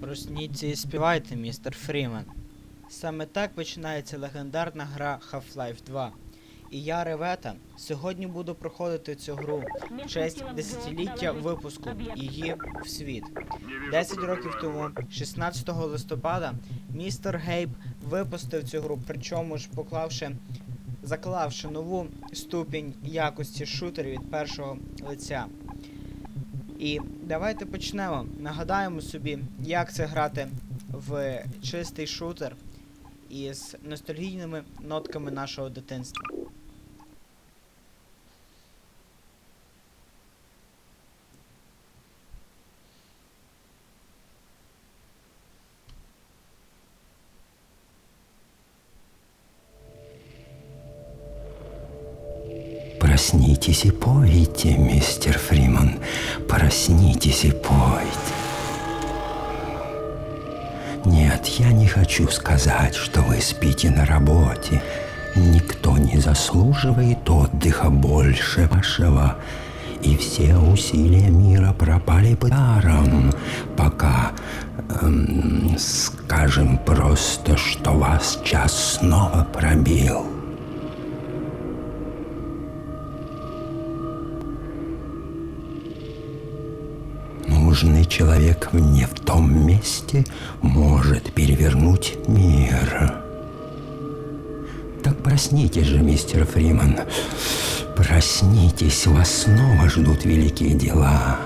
Просніться і співайте, містер Фрімен. Саме так починається легендарна гра Half-Life 2. І я, Ревета, сьогодні буду проходити цю гру в честь десятиліття випуску її в світ. 10 років тому, 16 листопада, містер Гейб випустив цю гру, причому ж поклавши, заклавши нову ступінь якості шутерів від першого лиця. І давайте почнемо. Нагадаємо собі, як це грати в чистий шутер із ностальгійними нотками нашого дитинства. Проснитесь и пойте, мистер Фриман. Проснитесь и пойте. Нет, я не хочу сказать, что вы спите на работе. Никто не заслуживает отдыха больше вашего. И все усилия мира пропали бы даром, пока, эм, скажем просто, что вас час снова пробил. Человек не в том месте может перевернуть мир. Так проснитесь же, мистер Фриман. Проснитесь, вас снова ждут великие дела.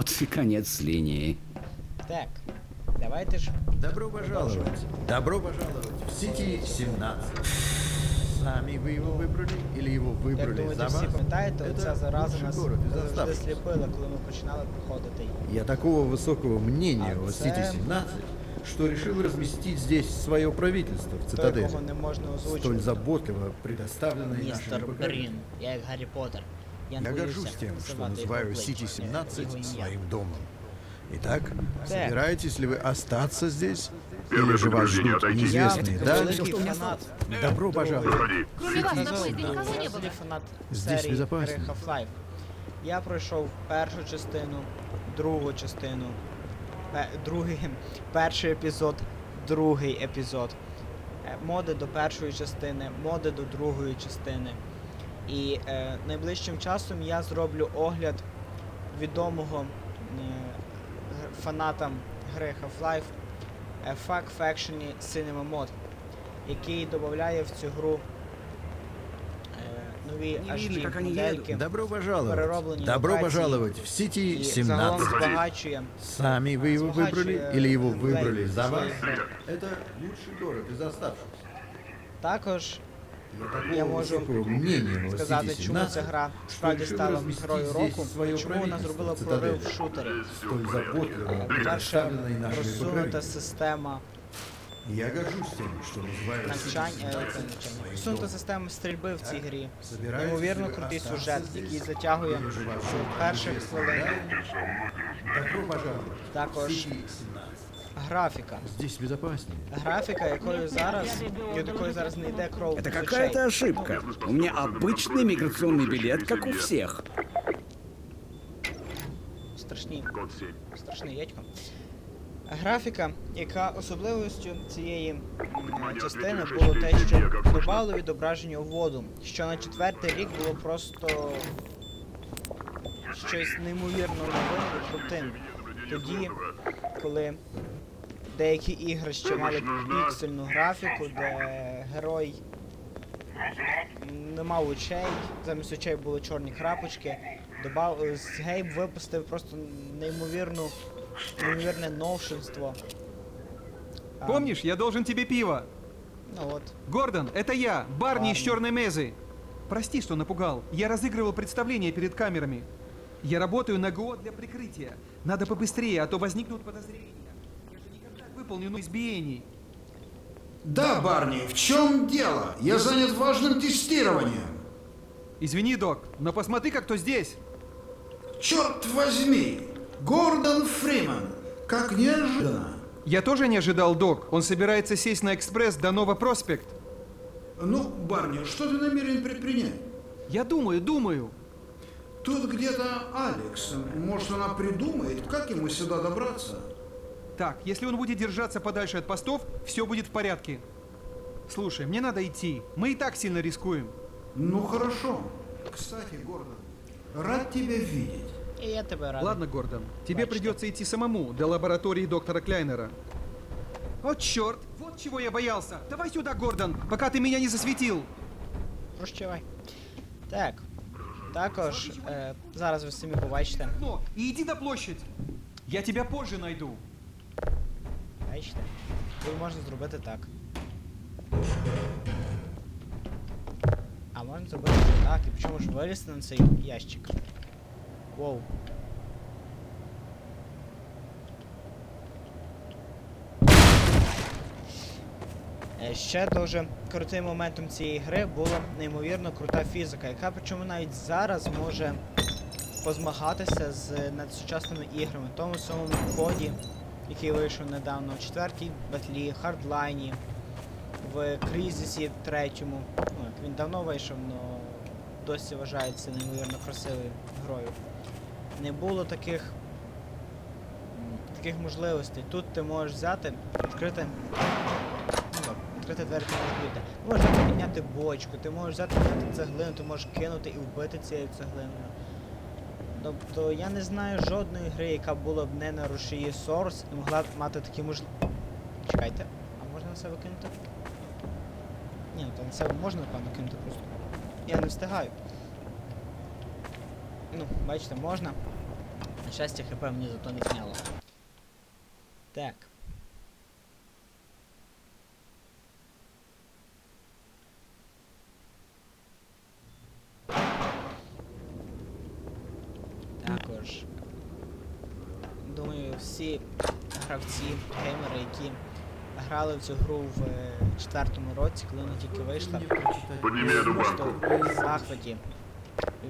Вот и конец линии. Так, давайте ж. Добро пожаловать. Добро пожаловать в Сити 17. Сами вы его выбрали или его Як выбрали думаєте, за всі вас? пам'ятаєте, Это оця зараза лучший нас город из завжди оставшихся. сліпила, коли ми починали проходити її. Я такого высокого мнения А о це- Сити 17, что решил разместить здесь свое правительство в Той, цитадели. кого не можна Столь озвучувати. заботливо предоставленной Містер нашему Брін, поколению. я як Гаррі Поттер. Я, не Я боюся горжусь тем, что називати його называю обличчя, Сити е, 17 його ім'я. своим домом. Итак, Так. собираетесь ли вы остаться здесь? Первое Или же вас предупреждение ждут отойти. Я неизвестные дали? великий фанат. Добро пожаловать. Выходи. Кроме вас на Сказав, поезде никого не я было. взагалі фанат Здесь серії безопасно. гри Half-Life. Я пройшов першу частину, другу частину, пе- другий, перший епізод, другий епізод. Е, Моди до першої частини, моди до другої частини. І е, найближчим часом я зроблю огляд відомого е, г- фанатам гри Half-Life е, Fact Faction Cinema Mod, який додає в цю гру е, нові Не видно, як HD вони модельки Добро пожаловать. Перероблені Добро локації. пожаловать в Сити і загалом 17. збагачує Сами вы его Збагачує выбрали или его геймплей выбрали за вас? цієї гри. Это лучший город из оставшихся. Також Я такого Я можу высокого мнения о сказати, Сити чому 17, ця гра що справді вирішили стала розмістити грою здесь року, своє чому вона правительство зробила в цитаделі. прорив в шутері. столь заботливо По-перше, предоставленной нашей розсунута покровителю. система Я горжусь тем, что называю навчань, Сити е, 17 навчання. своим Розсунута домом. система стрільби в цій грі. Собираєтесь Неймовірно ви крутий остатися сюжет, здесь? який затягує Или же вас з ждут перших неизвестные хвилин. дали? Добро пожаловать. Також Сити 17. графіка. Здесь безопаснее. Графіка, якою зараз, від якої зараз не йде кров. Это з очей. какая-то ошибка. У меня обычный миграционный билет, как у всех. Страшні. Код 7. страшний дядько. Графіка, яка особливістю цієї м, частини було те, що додавало відображення у воду, що на четвертий рік було просто щось неймовірно новим і крутим. Тоді, коли деякі ігри ще мали піксельну графіку, де герой не мав очей, замість очей були чорні крапочки. Добав... з- Гейб випустив просто неймовірну, неймовірне новшинство. А, Помнишь, я должен тебе пиво. Ну от. Гордон, это я, Барни из Барни. черной мезы. Прости, что напугал. Я разыгрывал представление перед камерами. Я работаю на ГО для прикрытия. Надо побыстрее, а то возникнут подозрения. Я же никогда выполню избиений. Да, Барни, в чем дело? Я занят важным тестированием. Извини, док, но посмотри-ка, кто здесь. Черт возьми! Гордон Фриман! Как неожиданно! Я тоже не ожидал, док. Он собирается сесть на экспресс до Нова Проспект. Ну, Барни, что ты намерен предпринять? Я думаю, думаю. Тут где-то Алекс. Может, она придумает, как ему сюда добраться? Так, если он будет держаться подальше от постов, все будет в порядке. Слушай, мне надо идти. Мы и так сильно рискуем. Ну, хорошо. Кстати, Гордон, рад тебя видеть. І я тебе радий. Ладно, Гордон, тебе Бачите. придется идти самому до лаборатории доктора Кляйнера. О, черт! Вот чего я боялся! Давай сюда, Гордон, пока ты меня не засветил! Прощавай. Так. Також, е, зараз ви самі побачите. І йди на площадь! Я тебя позже найду. Бачите? Тут можна зробити так. А можна зробити так, і причому ж вилізти на цей ящик. Воу. Ще дуже крутим моментом цієї гри була неймовірно крута фізика, яка причому навіть зараз може позмагатися з надсучасними іграми, тому самому коді, який вийшов недавно в четвертій батлі, хардлайні, в кризисі третьому. Ну, він давно вийшов, але досі вважається неймовірно красивою грою. Не було таких, таких можливостей. Тут ти можеш взяти, відкрити. Відкрити двері ти. Ти можеш взяти підняти бочку, ти можеш взяти підняти цеглину, ти можеш кинути і вбити цією цеглиною. Тобто я не знаю жодної гри, яка була б не на рушії Source і могла б мати такі можливості. Чекайте, а можна на себе кинути? Ні, ну то на себе можна, напевно, кинути просто. Я не встигаю. Ну, бачите, можна. На щастя, хп мені зато не зняло. Так. Також. Думаю, всі гравці, геймери, які грали в цю гру в е, четвертому році, коли вона тільки вийшла, Подними эту просто в захваті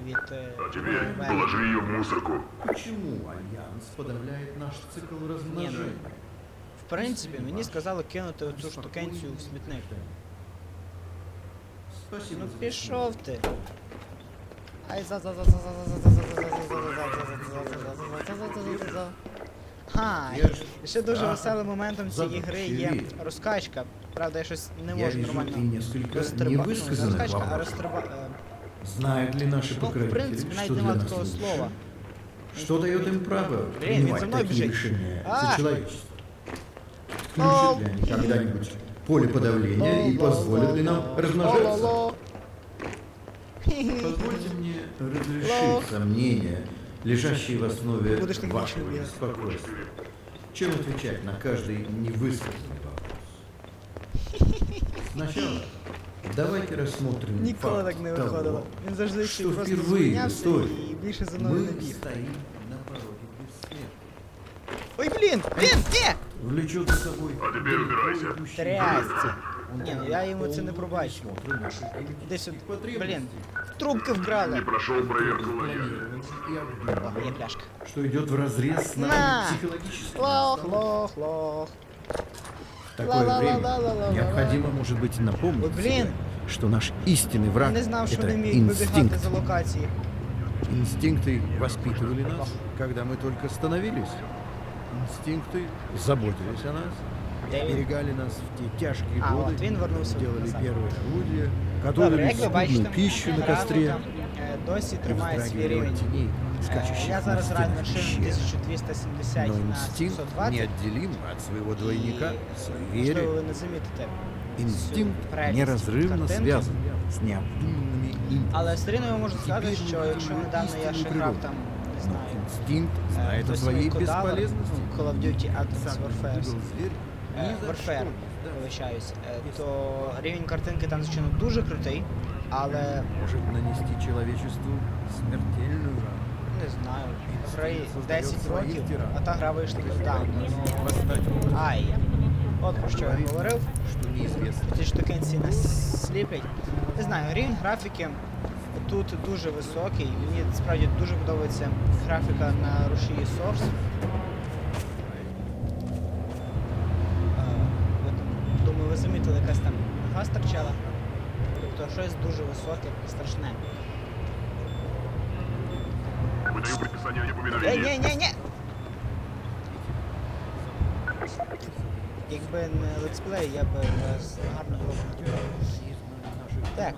від е, А положи ее в мусорку. Почему Альянс подавляет наш цикл размножения? В принципі, мені сказали кинути оцю штукенцію в смітник. Ну пішов ти. Ай за за за за за за за за за за за Ха, Я ж і ще дуже Ага. веселим моментом цієї Завтра гри ще є вірю. розкачка. Правда, я щось не Я можу вижу, нормально ты несколько розстрибати. Ну, не невысказанных розкачка, а вопросов. розстриба... е, Знают ли наши Ну, в покровители, принципі, что навіть для нема нас такого лучше? слова. Что дает им право Блин, принимать ведь за мной такие бежит. решения А! за человечество? О! Включат ли они когда-нибудь поле подавления и позволят ли нам размножаться? Ло-ло-ло. Позвольте мне разрешить сомнения, лежащие в основе Будешь так вашего ничего делать. беспокойства. Чем отвечать на каждый невысказанный вопрос? Сначала давайте рассмотрим Ніколи факт так не того, виходило. Він завжди ще что просто впервые в зупинявся истории і більше за мною не мы біг. стоим на пороге бессмертия. Ой, блін! Блін! Ні! Влечет за собой А теперь убирайся. Трясся. Ні, ну я йому це не пробачу. Іди сюди. Блін, трубки вкрали. Не прошел проверку лояльно. О, є пляшка. Что идет в разрез с На! нашим психологическим Лох, наставом. лох, лох. В такое время Ла-ла-ла-ла-ла-ла-ла. необходимо, может быть, напомнить Ой, блин. себе, что наш истинный Я враг не знав, що это вони вміють вибігати инстинкт. за локації. Инстинкты воспитывали нас, когда мы только становились. Инстинкты заботились о нас, Де він? берегали нас в те тяжкие А, годы, от він вернувся делали назад. первые орудия, Добре, готовили скудную пищу на костре. и тримається рівень тіней, скачущих Я зараз раню Но инстинкт неотделим от своего двойника в вере. Инстинкт неразрывно связан с необдуманными импульсами. Але все рівно ви сказати, що якщо недавно я ще грав там не знаю. Инстинкт знает о своей бесполезности. Call of Duty Advanced Warfare. Warfare. Вибачаюсь, е, то рівень картинки там, звичайно, дуже крутий, але Может нанести человечеству смертельную рану. Не знаю. Грає 10 років, а та гра вийшла недавно. Ну, ай. От про що я говорив. что неизвестно. Ці штукенці нас сліплять. Не знаю, рівень графіки тут дуже високий. Мені справді дуже подобається графіка на рушії Source. Е, ви там, Думаю, ви замітили, якась там газ торчала. Тобто високе, страшне. Выдаю предписание неповиновении. ні, ні, ні! Якби не летсплей, я би вас гарно гру Так.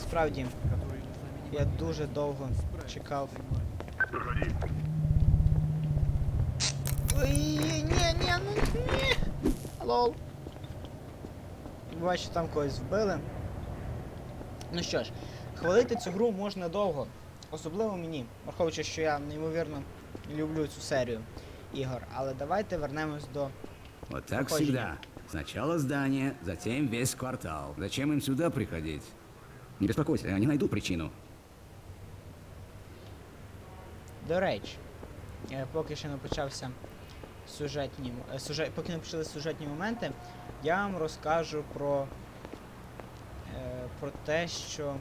Справді, я дуже довго чекав. Проходи. Ой, ні, ні, ну ні. Лол. Бачу, там когось вбили. Ну що ж, хвалити цю гру можна довго. Особливо мені, враховуючи, що я неймовірно люблю цю серію ігор. Але давайте вернемось до. Вот так всегда. Сначала здание, затем весь квартал. Зачем им сюда приходить? Не беспокойся, они найдут причину. До речі, е, поки ще не почався сюжетні, е, сюжет, поки не почали сюжетні моменти, я вам розкажу про, е, про те, що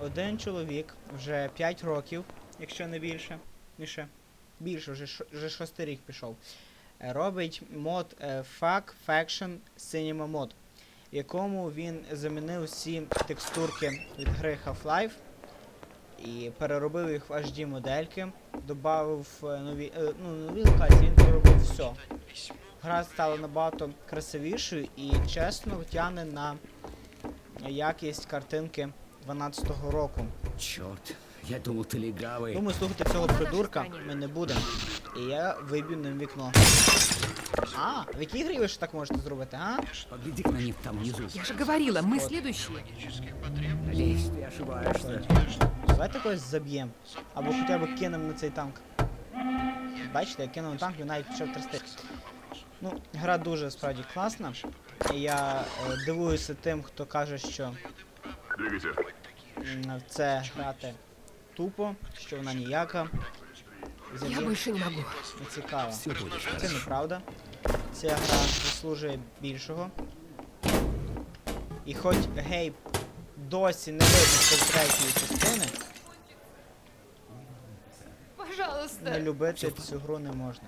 один чоловік вже 5 років, якщо не більше, більше, більше, вже, вже шостий рік пішов, е, робить мод е, Fuck Faction Cinema Mod, в якому він замінив всі текстурки від гри Half-Life і переробив їх в HD модельки, додав нові, ну, нові локації, він переробив все Гра стала набагато красивішою і чесно тягне на якість картинки 12-го року. Черт, я думал, ты легавый. Думаю, слухати цього придурка ми не будемо. І я виб'ю ним вікно. А, в якій грі ви ж так можете зробити, а? Погляди на них там внизу. Я же говорила, мы следующие. Надеюсь, ты ошибаешься. Давайте когось заб'ємо. Або хоча б кинемо на цей танк. Бачите, я кинув на танк, він навіть почав трясти. Ну, гра дуже справді класна. Я е, дивуюся тим, хто каже, що м, в це грати тупо, що вона ніяка. Я больше не могу. не будет Це неправда. Ця гра заслужує більшого. І хоч гейб досі не випустив третьої частини, Пожалуйста. не любити цю гру не можна.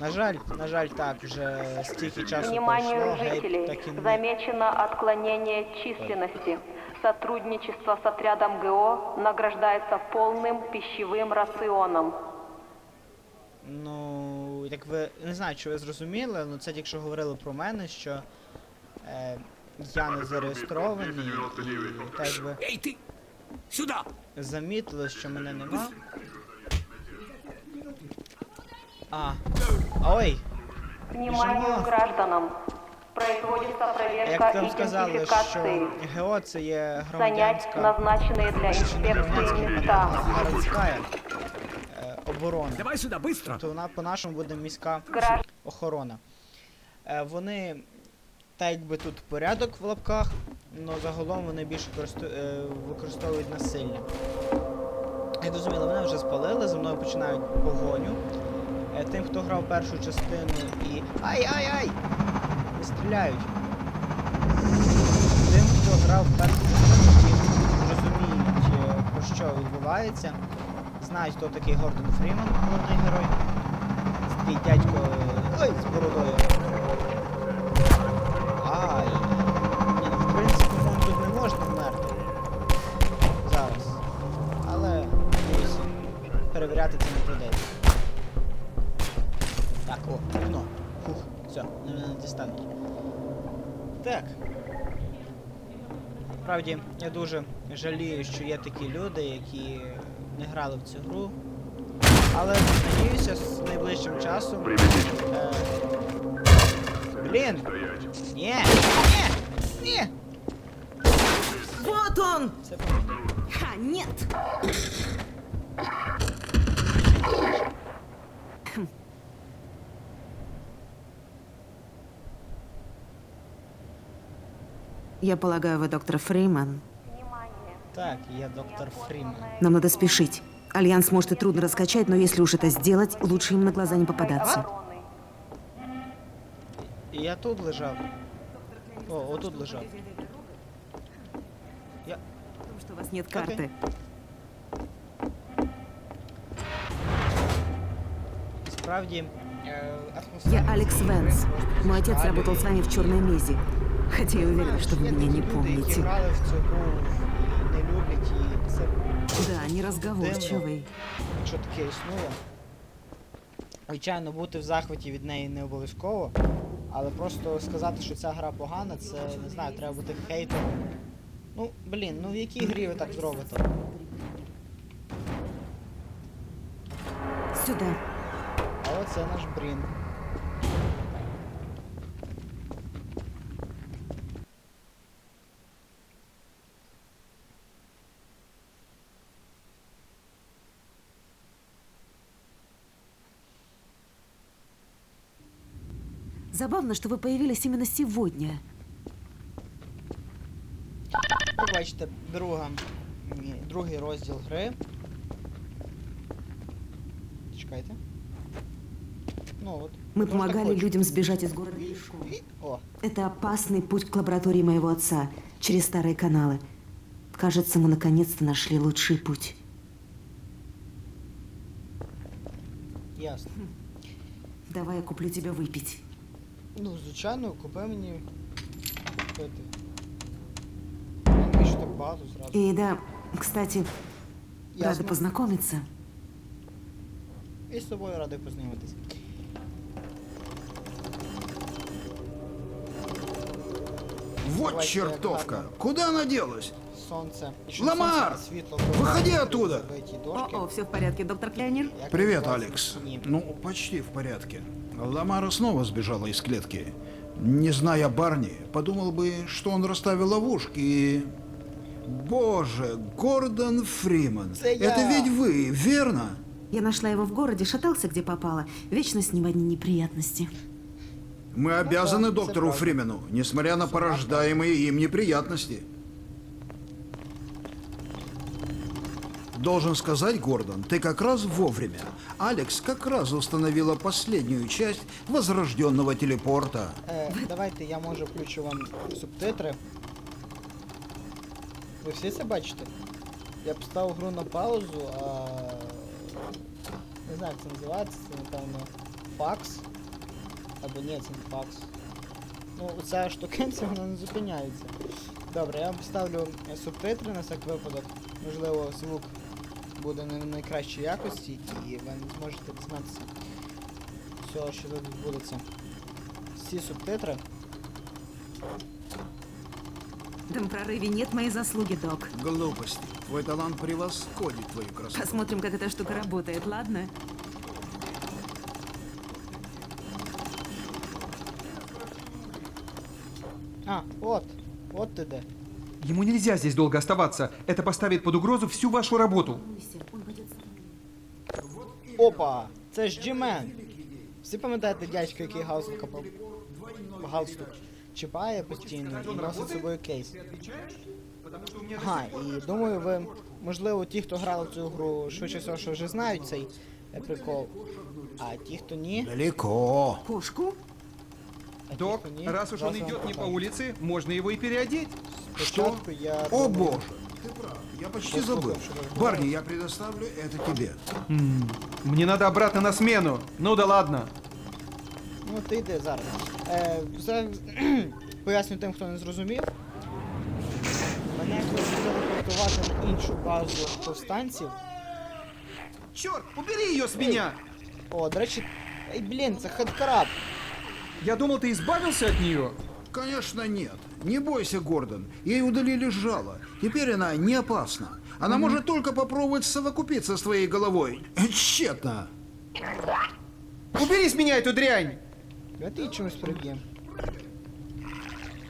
На жаль, на жаль, так, вже стільки часу Вниманию пройшло, гейб жителей. так і не Замечено отклонение численности. Сотрудничество с отрядом ГО награждается полным пищевым рационом. Ну, як ви не знаю, чи ви зрозуміли, але це тільки що говорили про мене, що е, я не зареєстрований, і так би Эй, ты! Сюда! замітили, що мене нема. А. Ой, Вниманию Бежимо. гражданам. Производится проверка як там сказали, идентификации. що ГО це є Занять громадянська назначенные для инспекции места. городська е, оборона. Давай сюда, быстро! То вона по-нашому буде міська Граждан охорона. Е, вони так якби тут порядок в лапках, але загалом вони більше користу- е, використовують насилля. Як зрозуміло, мене вже спалили, за мною починають погоню. Е, Тим, хто грав першу частину і. Ай-ай-ай! Не стріляють. Тим, хто грав першу частину, і розуміють, е, про що відбувається. Знають, хто такий Гордон Фріман, головний герой. Такий дядько. е, Ой, з бородою. Справді, я дуже жалію, що є такі люди, які не грали в цю гру. Але надіюся, з найближчим часом. Е... Блін! Ні! Ні! Ні! Вот он! Помилка. Ха, нет! Я полагаю, вы доктор Фриман. Внимание! Так, я доктор Фрімен. Нам надо спешить. Альянс может и трудно раскачать, но если уж это сделать, лучше им на глаза не попадаться. Обороны. І я тут лежав. О, отут лежав. Я. Потому что у вас нет Окей. карты. Справді. Е, Я атмосфера Алекс цієї гри Венс. просто Мой отец зашкалює. работал с вами в Черной Мезе. Хотя я уверена, что вы меня не помните. Да, неразговорчивый. якщо таке існує. Звичайно, бути в захваті від неї не обов'язково. Але просто сказати, що ця гра погана, це не знаю, треба бути хейтером. Ну, блін, ну в якій грі ви так зробите? Сюда. А оце наш брін. Забавно, что вы появились именно сегодня. Ви бачите, друга, ні, другий розділ гри. Чекайте. Ну от. Мы можна помогали хоч. людям сбежать из города пешком. І- О, Это опасный путь к лаборатории моего отца, через старые каналы. Кажется, мы наконец-то нашли лучший путь. ясно. Давай я куплю тебе выпить. Ну, звичайно, купи мені пити. Ну, Навіщо так багато зразу? И да, кстати, рада Ясно. познакомиться. І з тобою радий познайомитись. Вот Давайте, чертовка. ладно. Куда она делась? Сонце. І що Ламар! сонце та світло Виходи впливає оттуда! на забиті дошки. О, все в порядке, доктор Кляйнер? Як Привет, називається Алекс. ні. Ну, почти в порядке. Ламара снова сбежала из клетки. Не зная Барни, подумал бы, что он расставил ловушки и... Боже, Гордон Фриман. Это. Это ведь вы, верно? Я нашла его в городе, шатался где попало. Вечно с ним одни неприятности. Мы обязаны доктору. Фримену, несмотря на порождаемые им неприятности. Должен сказать, Гордон, ты как раз вовремя. Алекс как раз установила последнюю часть возрожденного телепорта. Е, давайте я може включу вам субтитри. Ви всі це бачите? Я поставив гру на паузу, а. Не знаю, як це називається, це напевно факс. Або ні, це не факс. Ну, ця штукенця вона не зупиняється. Добре, я вам поставлю е, субтитри на всяк випадок. Можливо, звук буде не в найкращій якості і ви не зможете дізнатися всього, що тут відбудеться. Всі субтитри. В этом прорыве нет моей заслуги, док. Глупости. Твой талант превосходит твою красоту. Посмотрим, как эта штука работает, ладно? А, от. От ти де. Ему нельзя здесь долго оставаться. Это поставит под угрозу всю вашу работу. Опа! Це ж Джімен! Всі пам'ятаєте дядька, який галстука по... галстук чіпає постійно і носить з собою кейс. Ага, і думаю, ви, можливо, ті, хто грали в цю гру, швидше всього, що вже знають цей е, прикол. А ті, хто ні, Далеко. Кошку? а ті, Док, хто ні, раз уж он зараз вам идет не по покажу. улице, можно его и переодеть. Спочатку я О думаю, боже, ты прав. Я почти Послушай, забыл. что разговаривать. Барни, я предоставлю это тебе. Мне надо обратно на смену. Ну да ладно. Ну, ти йди зараз. Е, за... Поясню тим, хто не зрозумів. Мене хочуть телепортувати на іншу базу повстанців. Черт, убери ее с меня! О, до речі, ей, блін, це хедкраб. Я думал, ты избавился от нее. Конечно, нет. Не бойся, Гордон. Ей удалили жало. Теперь она не опасна. Она может только попробовать совокупиться с твоей головой. Тщетно. Убери с меня эту дрянь! Давайте її чимось приб'ємо.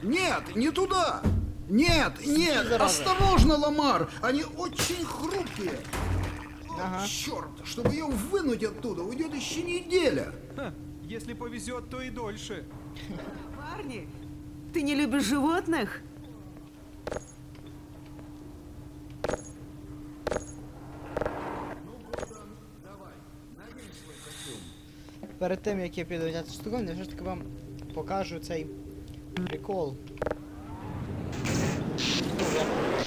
Нет, не туда. Нет, нет, зараза. осторожно, Ламар. Они очень хрупкие. О, Ага. черт, чтобы ее вынуть оттуда, уйдет еще неделя. Ха, если повезет, то и дольше. Парни, Ты не любишь животных? Перед тим як я піду взяти штуковину, я все ж таки вам покажу цей прикол.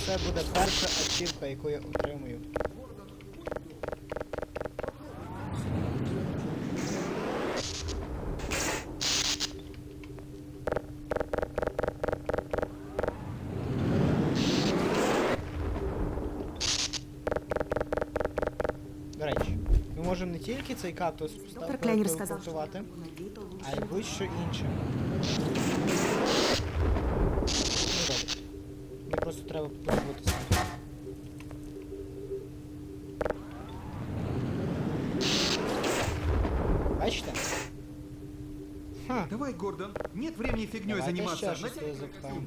Це буде перша ачівка, яку я отримую. Не тільки цей кактус Доктор Клейнер лучше. а й будь-що інше. Ну добре. Мені просто треба подивитися. Бачите? Ха. Давай, Гордон. Нет времени фигней Давайте заниматься. ще щось Натягивай запитаємо.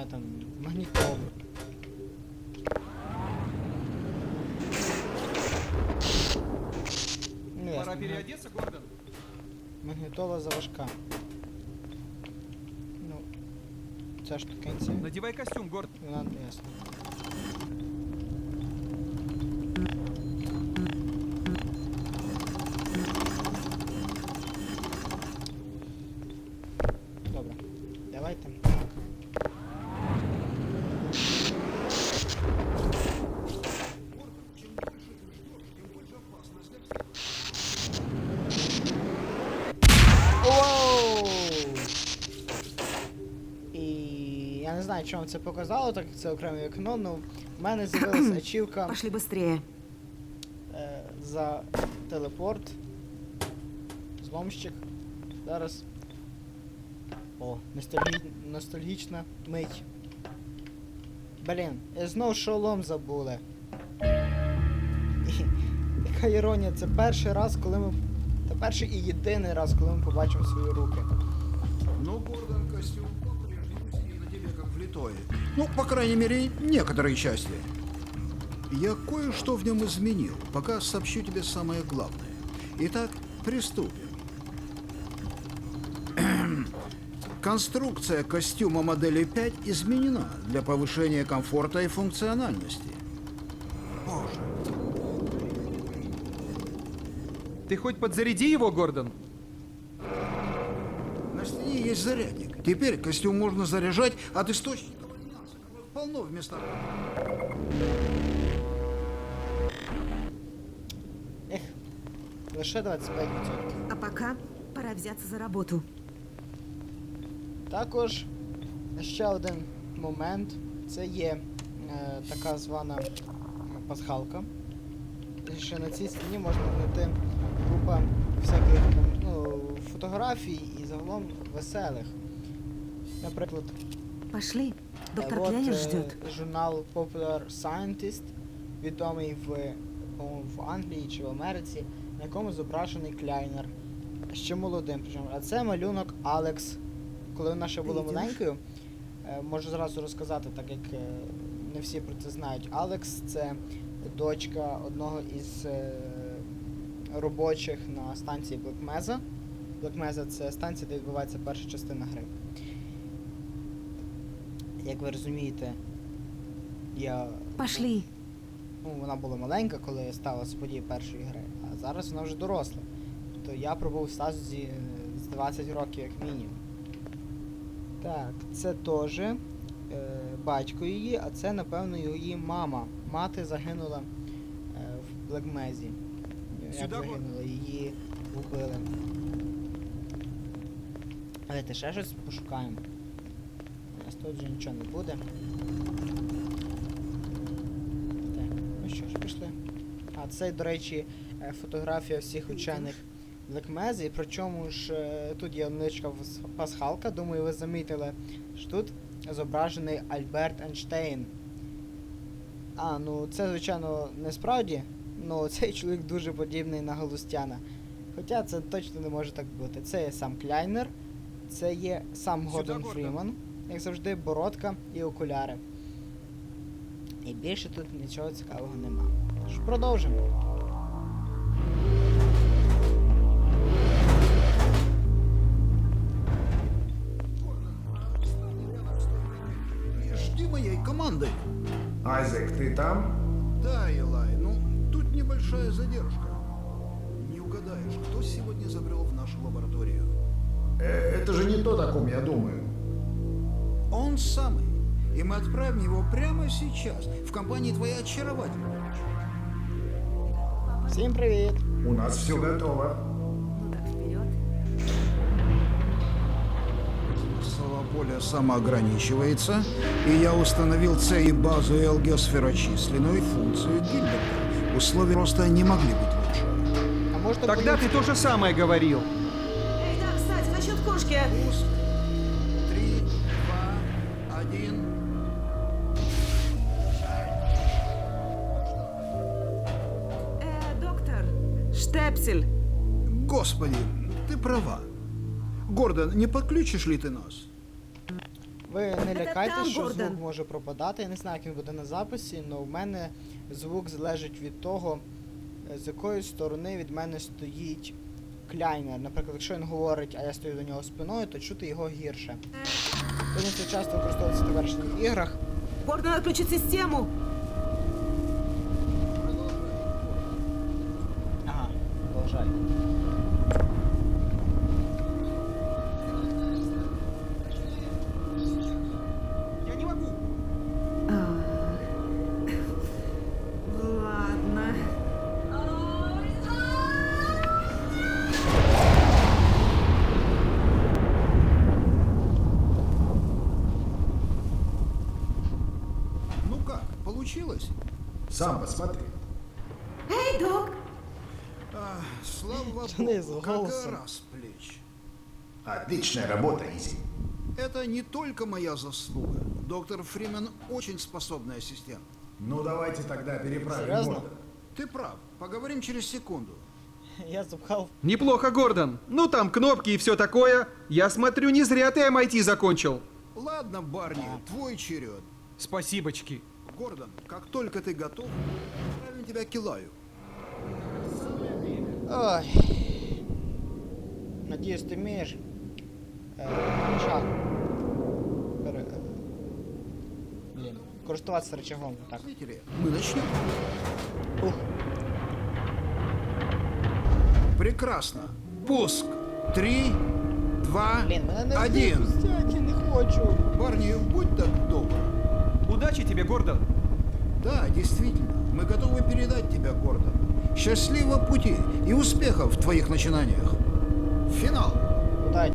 знаю, там магнітол. Ну, Пора ясно. переодеться, Гордон. Магнітола заважка. Ну, ця штукенція. Надевай костюм, Гордон. Вона ясно. Знаю, чи вам це показало, так як це окреме вікно, ну в мене з'явилася ачівка Пошли быстрее. е, за телепорт. Зломщик. Зараз. О, ностальгі... ностальгічна мить. Блін, я знов шолом забули. І, яка іронія, це перший раз, коли ми. Це перший і єдиний раз, коли ми побачимо свої руки. Ну, Гордон, костюм влитой. Ну, по крайней мере, некоторые части. Я кое-что в нем изменил. Пока сообщу тебе самое главное. Итак, приступим. Конструкция костюма модели 5 изменена для повышения комфорта и функциональности. Боже, Ты хоть подзаряди его, Гордон. Стене есть зарядник. Теперь костюм можно заряжать от источника альянса, которых полно в местах. Ех, лише 25%. А пока пора взяться за работу. Також ще один момент це є е, така звана пасхалка. Ще на цій стіні можна знайти купа всяких ну, фотографій і загалом веселих. Наприклад, Пошли. е, Доктор от, Клейнер е, ждет. журнал Popular Scientist, відомий в, в Англії чи в Америці, на якому зображений Кляйнер. Ще молодим. Причому. А це малюнок Алекс. Коли вона ще була маленькою, е, можу зразу розказати, так як е, не всі про це знають. Алекс це дочка одного із е, робочих на станції Блекмеза. Блекмеза це станція, де відбувається перша частина гри. Як ви розумієте, я. Пошли. Ну, вона була маленька, коли сталося події першої гри, а зараз вона вже доросла. То я пробув в стазі з 20 років як мінімум. Так, це теж е, батько її, а це, напевно, її мама. Мати загинула е, в Блекмезі. Як загинула, її вбили. Давайте ще щось пошукаємо. У нас тут вже нічого не буде. Так, ну що ж, пішли. А це, до речі, е, фотографія всіх учених Блекмезі, причому ж е, тут є невеличка пасхалка, думаю, ви замітили, що тут зображений Альберт Ейнштейн. А, ну це, звичайно, не справді, але цей чоловік дуже подібний на Галустяна. Хоча це точно не може так бути. Це є сам Кляйнер, це є сам Гордон Гордон. Фріман, як завжди, бородка і окуляри. І більше тут нічого цікавого нема. Тож продовжимо. Жди моей команды. Айзек, ты там? Да, Елай, ну, тут небольшая задержка. Не угадаешь, кто сегодня забрел в нашу лабораторию? Э, это же не то, о ком я думаю. Он самый. И мы отправим его прямо сейчас, в компании твоей очаровательной дочери. Всім привіт! У нас все готово. Ну так, вперед. Массовое поле самоограничивается, и я установил С и базу ЛГ сферочисленную функцию Гильберта. Условия просто не могли быть лучше. А можна Тогда ты то же самое говорил. Эй, да, кстати, насчет кошки. Пуск. Три, два, один. Э, доктор. Штепсель. Господи, ты права. Гордон, не подключишь ли ты нас? Ви не Це лякайтесь, там, що Гордон. звук може пропадати. Я не знаю, як він буде на записі, але в мене звук залежить від того, е, з якої сторони від мене стоїть кляйнер. Наприклад, якщо він говорить, а я стою до нього спиною, то чути його гірше. Тому це часто використовується в теперішніх іграх. Гордон отключит систему. Ага, продовжай. Голосом. как раз плеч. Отличная работа, Изи. Это не только моя заслуга. Доктор Фримен очень способный ассистент. Ну давайте тогда переправим Серьезно? Гордона. Ты прав. Поговорим через секунду. Я запхав. Неплохо, Гордон. Ну там кнопки и все такое. Я смотрю, не зря ты MIT закончил. Ладно, Барни, твой черед. Спасибочки. Гордон, как только ты готов, отправим тебя к Килаю. Ой. Надіюсь, ти вмієш. Е, рычаг. Пере... е, Блін. Користуватися рычагом. Так. Зрители, мы начнем. Ух. Прекрасно. Пуск. Три, два, Блін, мене не один. випустять, я не хочу. Барни, будь так добр. Удачи тебе, Гордон. Да, действительно, мы готовы передать тебя, Гордон. Счастливого пути и успехов в твоих начинаниях. final.